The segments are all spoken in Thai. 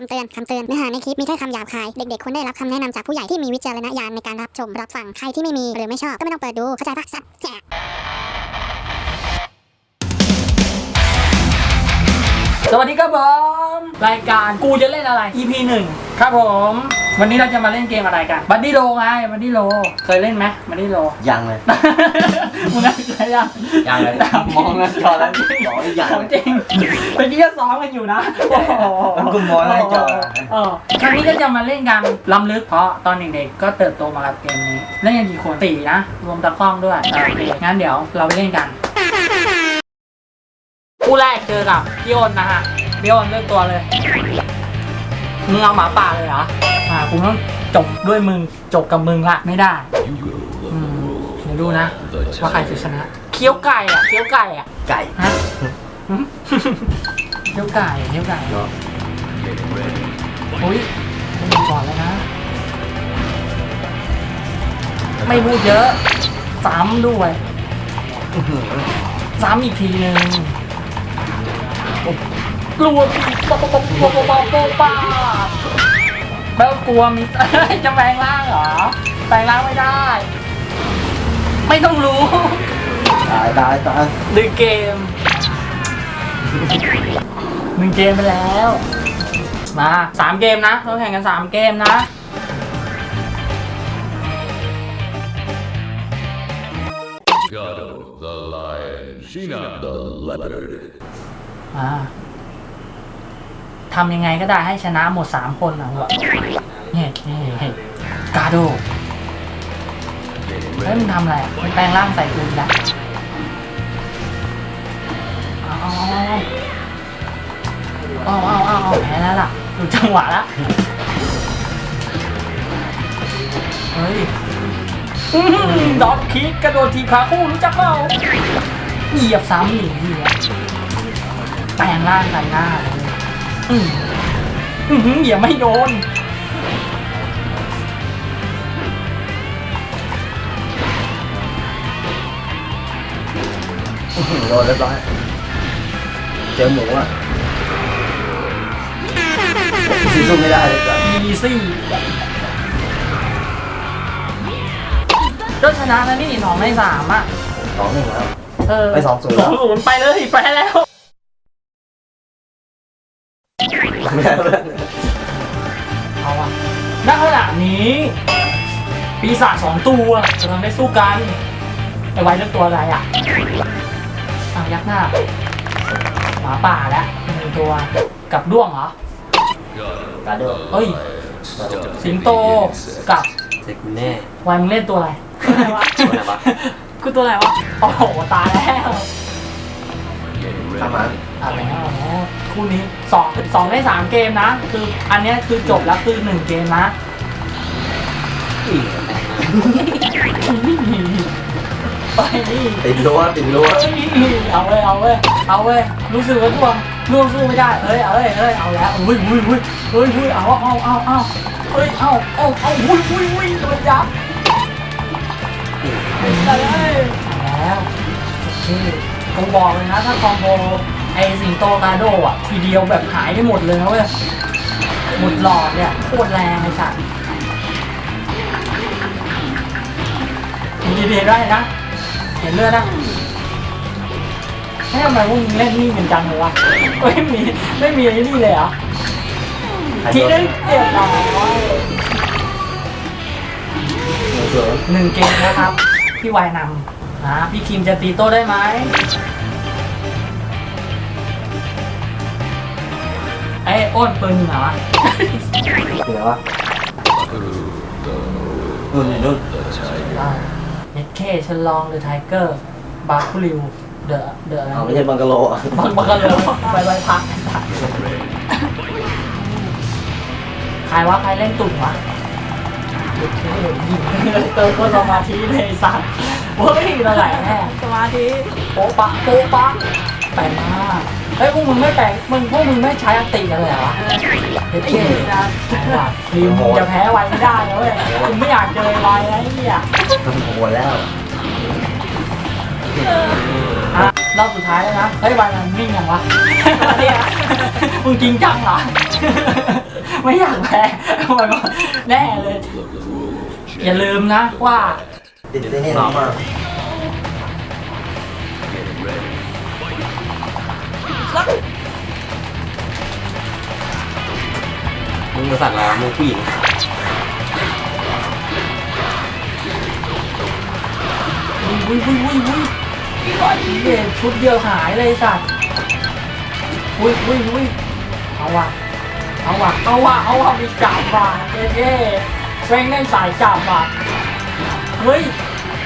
คำเตือน คำเตือน เนื้อหาในคลิปมีถ้อยคำหยาบคาย เด็กๆควรได้รับคำแนะนำจากผู้ใหญ่ที่มีวิจารณญาณในการรับชมรับฟัง ใครที่ไม่มีหรือไม่ชอบก็ไม่ต้องเปิดดู เข้าใจปะสัตว์แสวัสดีครับผม รายการกูจะเล่นอะไร EP หนึ่งครับผม วันนี้เราจะมาเล่นเกมอะไรกันบัดดี้โลไงบัดดี้โล เคยเล่นไหมบัดดี้โล ยังเลย มึงเคยยัง ยังเลยตามมองหน้าจอแล้วบอกว่ายังของจริงเมื่อกี้ก็ซ้อมกันอยู่นะ โอ้โหแล้วกูมองหน้าจอ เออครั้งนี้ก็จะมาเล่นกันล้ำลึกเพราะตอนเด็กๆก็เติบโตมากับเกมนี้ เล่นกันกี่คนสี่นะ รวมตะคล้องด้วยโอเคงั้นเดี๋ยวเราไปเล่นกันคู่แรกเจอกับพี่อ้นนะฮะพี่อ้นเลือกตัวเลย มึงเอาหมาป่าเลยเหรออ่ากูต้องจบด้วยมึงจบกับมึงละไม่ได้อืมเดี๋ยวดูนะว่าใครจะชนะเคี้ยวไก่อะเคี้ยวไก่อะไก่ฮะหึเคี้ยวไก่เคี้ยวไก่โอ้ยต้องดูก่อนแล้วนะ ไม่พูดเยอะซ้ำด้วยซ้ำอีกทีหนึ่ง รัวปีป๊อปป๊อปป๊อปป๊อปป๊อปป๊อปป๊อปแล้วกลัวมีจะแปลงร่างเหรอ แปลงร่างไม่ได้ ไม่ต้องรู้ ตายตายตายดึงเกมหนึ่งเกมไปแล้ว มาสามเกมนะเราแข่งกันสามเกมนะอ่า ทำยังไงก็ได้ให้ชนะหมดสามคนนะวะเนี่ยนี่กาโดเฮ้ยมึงทำอะไรมึงแปลงร่างใส่กูอีกแล้วเอาเอาเอาเอาเอาเอาแพ้แล้วล่ะดูจังหวะละเฮ้ยอื้อหือดอทคิกกระโดดทีขาคู่รู้จักเปล่าเหยียบซ้ำหนีทีอะแปลงร่างใส่หน้าเลย อืมอือหืออย่าไม่โดน โดนเรียบร้อย เจอหมูอะสู้ไม่ได้เลยจ้ะอีซี่ก็ชนะแล้วนี่สองในสามอะสองหนึ่งแล้ว เออไป2-0สองศูนย์ไปเลย ไปแล้ว ไม่ได้เลยเอาอะณขณะนี้ ปีศาจสองตัวกำลังได้สู้กันไอ้ไว้เลือกตัวอะไรอะอ้าวยักษ์หน้าหมาป่าแล้วหนึ่งตัวกับด้วงเหรอกาโดเฮ้ย สิงโตกับเซ็กแน่ วายมึงเล่นตัวอะไรตัวไหนวะคือตัวอะไรวะ โอ้โห ตายแล้ว ทำมา อะไรแล้วคู่นี้สองสองได้สามเกมนะ คืออันเนี้ยคือจบแล้วคือหนึ่งเกมนะไปนี่ติดรั้วติดรั้วเอาเว้ยเอาเว้ยเอาเว้ยรู้สึกว่าดวงดวงสู้ไม่ได้เอ้ยเอ้ยเอ้ยเอาแล้วอุ้ยอุ้ยอุ้ยเฮ้ยเฮ้ยเอาเอาเอาเอาเฮ้ยเอาเอาเอาอุ้ยอุ้ยอุ้ยโดนยับเอาเลยเอาแล้วโอเคกูบอกเลยนะถ้าคอมโบ อสิงโตกาโดอะทีเดียวแบบหายได้หมดเลยนะเว้ยหมดหลอดเนี่ยโคตรแรงไอ้สัตว์ดีเดได้นะ เห็นเลือดนะให้ทำไมพวกมึงเล่นนี่กันจังเลยวะไม่มีไม่มีไอ้นี่เลยเหรอทีนึงเรียบร้อยเสือหนึ่งเกมนะครับ พี่วายนำนะพี่คิมจะตีโต้ได้ไหม ไอ้โอ้นปืนเหรอคืออะไรวะนู่นนี่นู่นได้เอ็ดเคชลองเดอะไทเกอร์บาคูริวเดอะเดอะอะไรเอาไม่ใช่บังกะโลอะบังบังกันเลยไปไปพักใครวะใครเล่นตุ่นวะโอเคยิงเติมก็สมาธิเลยไอ้สัตว์เฮ้ยระไหลแน่สมาธิโป๊ะปะโป๊ะปะแต่งมาก เฮ้ยพวกมึงไม่แต่งมึงพวกมึงไม่ใช้อัตติกันเลยเหรอวะเฮ้ยไอ้เท่เหี้ยนะทีมมึงจะแพ้ไวไม่ได้นะเว้ยคุณไม่อยากเจอไวนะไอ้เหี้ยโหดแล้วอะรอบสุดท้ายแล้วนะเฮ้ยวันนั้นนิ่งยังวะเนี่ยมึงจริงจังเหรอไม่อยากแพ้เอาไปก่อนแน่เลย อย่าลืมนะว่าติดได้แน่นอนมา กมึงมาสั่งแล้วมึงผู้หญิงวุ้ยวุ้ยวุ้ยวุ้ยไอ้เหี้ยชุดเดียวหายเลยสัตว์วุ้ยวุ้ยวุ้ยเอาว่ะเอาว่ะเอาว่ะเอาว่ะมีจับว่ะเอ๊ะแม่งเล่นสายจับว่ะเฮ้ย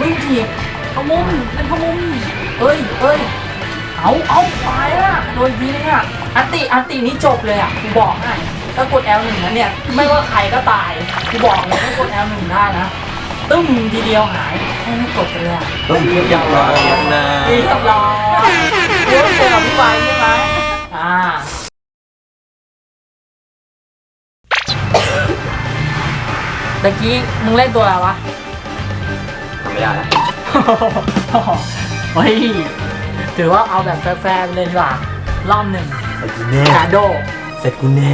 วิ่งถีบขมุมเล่นขมุมเอ้ยเอ้ย เอาเอาตายอะโดนยิงอะอันติอันตินี้จบเลยอะกูบอกให้ถ้ากด L1 นะเนี่ย ไม่ว่าใครก็ตายกูบอกเลยถ้ากด L1 ได้นะตึ้มทีเดียวหายให้ไม่กดกันเลยอะต้องเรียบร้อยนะเรียบร้อยเรียบเจอกับพี่ไวใช่ไหมอ่าตะกี้มึงเล่นตัวอะไรวะ ทำไม่ได้แล้ว เฮ้ย ถือว่าเอาแบบแฟร์ๆไปเลยดีกว่ารอบหนึ่งเสร็จกูแน่กาโด เสร็จกูแน่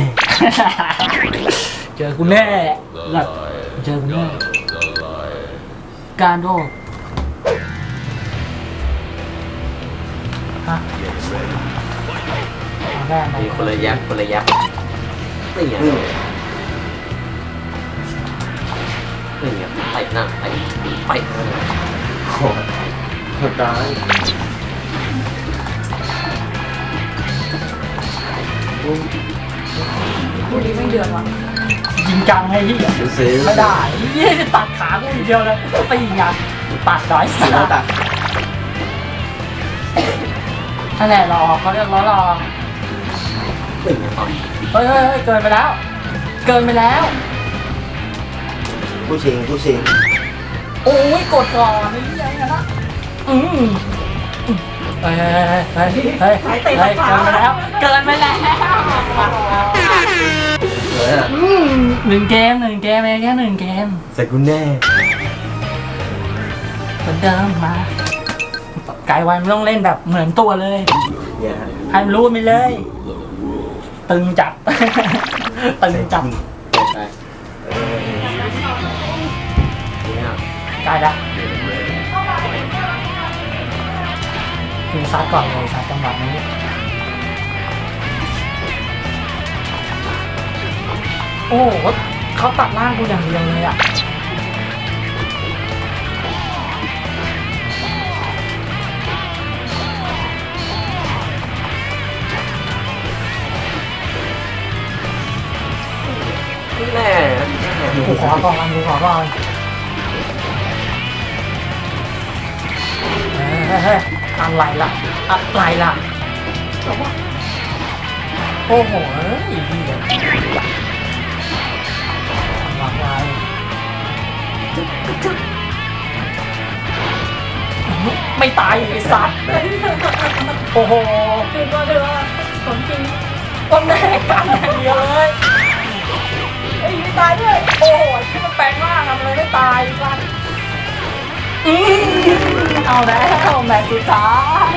เจอกูแน่หลับเจอกูแน่กาโดฮะเอาแน่ไหมมีคนละยับคนละยับนี่ไงนี่ไงไปหน้าไปไปหน้าโคตรโคตรได้ คู่นี้ไม่เดือดวะจริงจังไอ้ที่ดูซิไม่ได้ยี่จะตัดขากูอีกเดียวเลยตีงันตัดน้อยสัแล้วสตัดนั่นแหละรอเขาเรียกรอรอนี่ไงตอนเฮ้ยเฮ้ยเฮ้ยเกินไปแล้ว เกินไปแล้วผู้ชิงผู้ชิงโอ้ยกดก่อนไอ้ยี่ไงนะอืม เฮ้ยเฮ้ยเฮ้ยเฮ้ยเฮ้ยเฮ้ยเกินไปแล้วเกินไปแล้วเลยอะหนึ่งเกมหนึ่งเกมเองแค่หนึ่งเกมเสร็จกูแน่เหมือนเดิมมาไกด์ไว้ไม่ต้องเล่นแบบเหมือนตัวเลยเนี่ยฮะให้มันรู้ไปเลย ตึงจับ ตึงจับใช่เออเนี่ยละ กูซัดก่อนเลยซัดจังหวะนี้โอ้โหเขาตัดล่างกูอย่างเดียวเลยอะแน่แน่กูขอก่อนกูขอก่อนเฮ้ยเฮ้ยเฮ้ย อะไรล่ะอะไรล่ะโอ้โหเฮ้ยดีเลยวางไว้ไม่ตายไอ้สัตว์โอ้โหคือก็เดือของจริงต้นแม่กันอย่างเดียวเลยไอ้ยไม่ตายด้วยโอ้โหที่มันแปลงร่างทำอะไรไม่ตายสัตว์ อืมเอาแล้วแมตช์สุดท้าย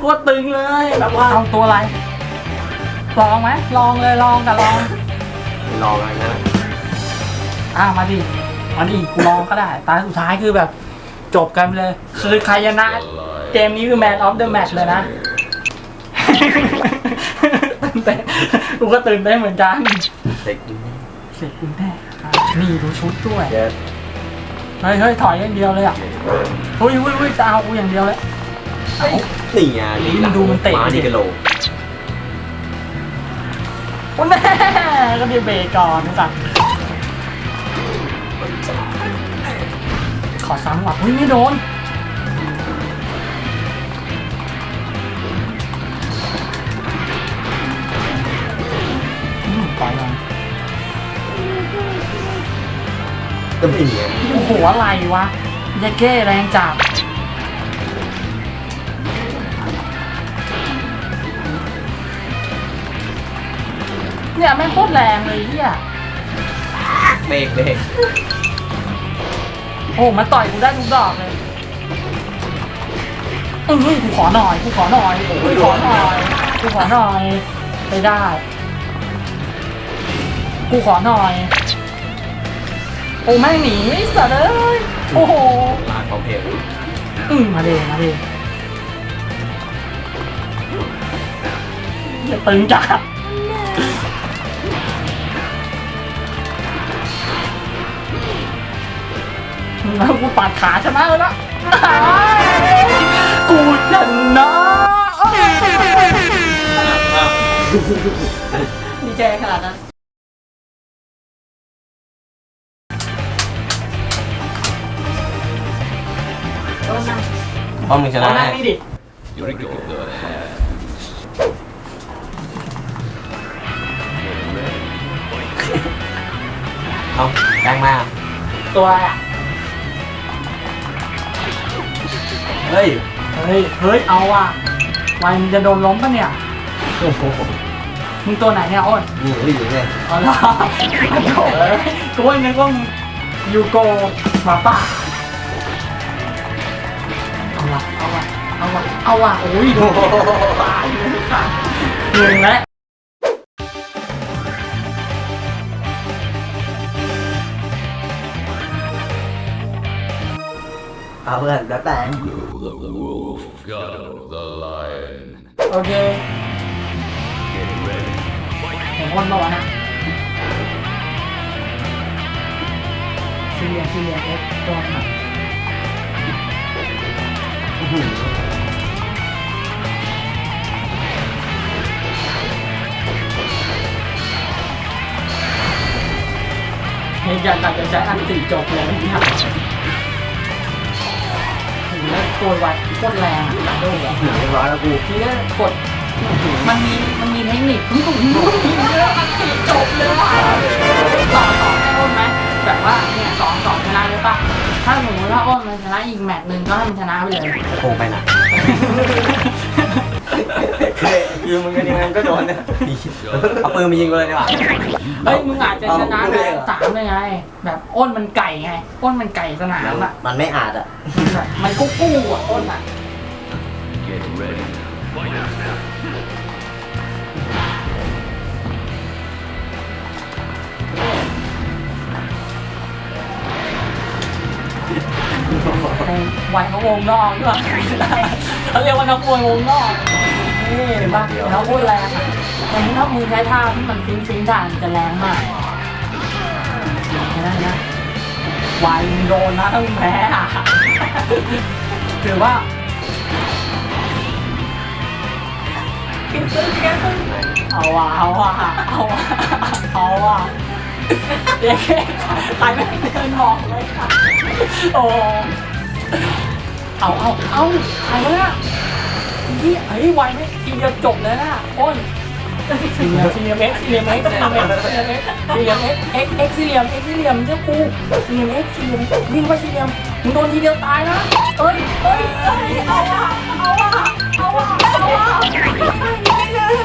โคตรตึงเลยแบบว่าเอาตัวอะไร ลองไหมลองเลยลองแต่ลองรออะไรนะอะมาดิมาดิกูลองก็ได้ ตาสุดท้ายคือแบบ จบกันไปเลย คือใครชนะเกมนี้คือ Man of the Match เลยนะตื่นเต้นกูก็ตื่นเต้นเหมือนกันเสร็จกูแน่เสร็จคุณแน่อะนี่ดูชุดด้วย เดี๋ยว เฮ้ยเฮ้ยถอยอย่างเดียวเลยอะเฮ้ยเฮ้ยเฮ้ยจะเอากูอย่างเดียวเลยเอานี่ไงนี่หลังดูมันเตะ มาดิกะโหลโอ้แน่ก็ดีเบรกก่อนนะจ๊ะขอซ้ำว่ะเฮ้ยไม่โดนอืมปล่อยมัน ก็ไม่มีโอ้โหอะไรวะยาเก้แรงจับเนี่ยแม่งโคตรแรงเลยเฮียเบรกเบรกโอ้มันต่อยกูได้ทุกดอกเลยเอ้ยกูขอหน่อยกูขอหน่อยกูขอหน่อยกูขอหน่อยไปได้ กูขอหน่อย โอ้แม่งหนีสัตว์เอ้ยโอ้โหลานของเพลงอืมมาเดมาเดอย่าตึงจัดแล้วกูปัดขาชนะเลยนะกูชนะดีใจขนาดนั้น เพราะมึงชนะเอาหน้านี่ดิ Here we go. Good. เอาแรงมาตัวอะไรอะเฮ้ย เฮ้ย เฮ้ย เอาอะวันมึงจะโดนล้มปะเนี่ย โอ้โหมึงตัวไหนเนี่ยอ้นนี่รีบอยู่เนี่ยเอาละโถ่เอ้ยกูว่านึกว่ามึงยูโกหมาป่าเอา ว่ะเอาว่ะเอาว่ะเอาว่ะโอ้ยโดนตายเลยค่ะหนึ่งแล้วเอาเพื่อนแล้วแต่ The wolf got the lion. โอเค Get ready. เห็นอ้นปะวะนะซีเรียซีเรียเอ็กซ์ตัวหน่อย เฮ้ยอยากตัดจะใช้อันติจบเลยเนี่ยโอ้โหแล้วตัวไวโคตรแรงอะตัดโด้วยอะเรียบร้อยแล้วกูทีแรกกดมันมีมันมีเทคนิคที่ผมเลือกมันติจบเลยว่ะต่อต่อให้อ้ไหมแบบว่าเนี่ยสองสองชนะเลยปะ ถ้าสมมติว่าอ้นมันชนะอีกแมตช์หนึ่งก็ให้มันชนะไปเลย โกงไปไหนคือมึงกันยังไงก็โดนเนี่ยเอาปืนมายิงกูเลยดีกว่า เฮ้ยมึงอาจจะชนะเอาแบเลยบเหรอ สามเลยไง แบบอ้นมันไก่ไง อ้นมันไก่สนามอะมันไม่อาจอะ แบบมันกู้กู้อะอ้นอะ Get ready. ไวเขาวงนอกด้วยเขาเรียกว่านักมวยวงนอกนี่เห็นปะเขาพูดแรงอะแต่ถ้ามึงใช้ท่าที่มันฟิ้งฟิ้งด้มันจะแรงมากนไหมนะไวมึงโดนนะถ้ามึงแพ้อะถือว่าเอาว่ะเอาว่ะเอาว่ะเอาว่ะเด็กใครไม่เดินมองเลยค่ะโอ้ เอาเอาเอาใครวะเนี่ยนี่ไอ้ยไวไหมทีเดียวจบเลยนะอ้นซีเรียมซีเรียมเอ็กซ์ซีเรียมเอ็กซ์ซีเรียมเอ็กซ์ซีเรียมเอ็กซ์ซีเรียมเอ็กซ์เอ็กซ์ซีเรียมเอ็กซ์ซีเรียมเจ้ากูซีเรียมเอ็กซ์ซีเรียมวิ่งไปซีเรียมมึงโดนทีเดียวตายนะเอ้ยเอ้ยเอ้ยเอาว่ะเอาว่ะเอาว่ะเอาว่ะไม่เลย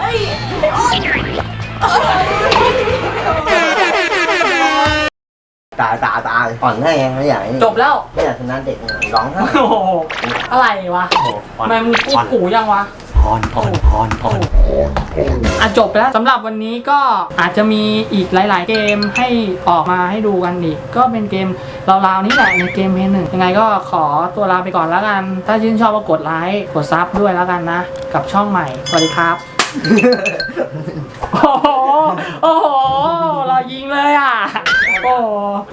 เอ้ยไอ้อ้นเอ้ย ตายตายตายอ่อนแน่ยังไม่อยากจบแล้วไม่อยากชนะเด็กร้องไห้โอ้โหอะไรวะโอ้โหทำไมมึงกูกูยังวะพรพรพรพรอะจบไปแล้วสำหรับวันนี้ก็อาจจะมีอีกหลาย ๆ เกมให้ออกมาให้ดูกันอีก ก็เป็นเกมราวๆนี่แหละในเกมเพย์หนึ่งยังไงก็ขอตัวลาไปก่อนแล้วกัน ถ้าชื่นชอบก็กดไลค์กดซับด้วยแล้วกันนะ กับช่องใหม่ สวัสดีครับ โอ้โห โอ้โห เรายิงเลยอะ 哦。